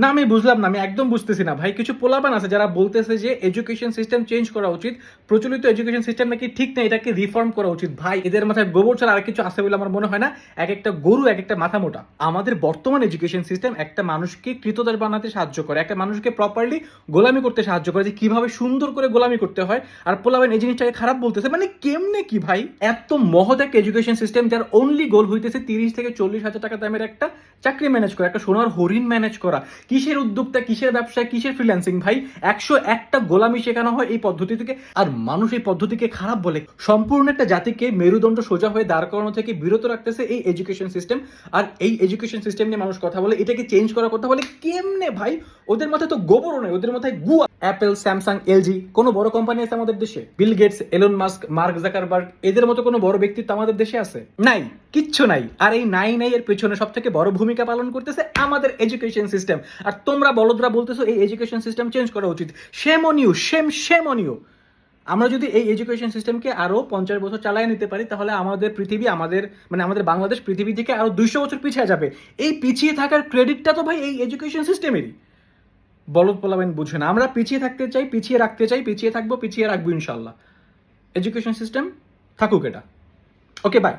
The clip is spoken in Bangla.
না, আমি বুঝলাম না, আমি একদম বুঝতেছি না। ভাই, কিছু পোলাপান আছে যারা বলতেছে যে এডুকেশন সিস্টেম চেঞ্জ করা উচিত, প্রচলিত এডুকেশন সিস্টেম নাকি ঠিক না এটাকে রিফর্ম করা উচিত। ভাই, এদের মাথায় গোবর ছাড়া আর কিছু আছে বলে আমার মনে হয় না। এক একটা গরু, এক একটা মাথা মোটা। আমাদের বর্তমান এডুকেশন সিস্টেম একটা মানুষকে কৃতদাস বানাতে সাহায্য করে, একটা মানুষকে প্রপারলি গোলামি করতে সাহায্য করে যে কীভাবে সুন্দর করে গোলামি করতে হয়। আর পোলাবেন এই জিনিসটাকে খারাপ বলতেছে মানে কেমনে কি ভাই? এত মহৎ একটা এডুকেশন সিস্টেম যার অনলি গোল হইতেছে তিরিশ থেকে চল্লিশ হাজার টাকা দামের একটা চাকরি ম্যানেজ করা, একটা সোনার হরিণ ম্যানেজ করা। কিসের উদ্যোক্তা, কিসের ব্যবসা কিসের ফ্রিল্যান্সিং ভাই, একশো একটা গোলামি শেখানো হয় এই পদ্ধতি থেকে আর মানুষ এই পদ্ধতিকে খারাপ বলে। সম্পূর্ণ একটা জাতিকে মেরুদণ্ড সোজা হয়ে দাঁড় করানো থেকে বিরত রাখতেছে এই এডুকেশন সিস্টেম আর এই এডুকেশন সিস্টেম নিয়ে মানুষ কথা বলে। এটাকে চেঞ্জ করার কথা বলে কেমনে ভাই? ওদের মাথায় তো গোবরও নেই, ওদের মাথায় গুয়া। অ্যাপেল স্যামসাং এলজি কোনো বড় কোম্পানি আছে আমাদের দেশে? Bill Gates Elon Musk Mark Zuckerberg এদের মতো কোনো বড় ব্যক্তিত্ব আমাদের দেশে আছে? নাই, কিচ্ছু নাই। আর এই নাই নাই এর পেছনে সব থেকে বড় ভূমিকা পালন করতেছে আমাদের এডুকেশন সিস্টেম আর তোমরা বলদরা বলতেছো এই এডুকেশন সিস্টেম চেঞ্জ করা উচিত। Shame on you shame shame on আমরা যদি এই এডুকেশন সিস্টেমকে আরও পঞ্চাশ বছর চালিয়ে নিতে পারি, তাহলে আমাদের পৃথিবী, আমাদের মানে আমাদের বাংলাদেশ পৃথিবী থেকে আরও দুইশো বছর পিছিয়ে যাবে। এই পিছিয়ে থাকার ক্রেডিটটা তো ভাই এই এডুকেশন সিস্টেমেরই বলদ পোলাবেন বুঝে না। আমরা পিছিয়ে থাকতে চাই, পিছিয়ে রাখতে চাই, পিছিয়ে থাকব, পিছিয়ে রাখব ইনশাল্লাহ। এডুকেশন সিস্টেম থাকুক এটা। Okay bye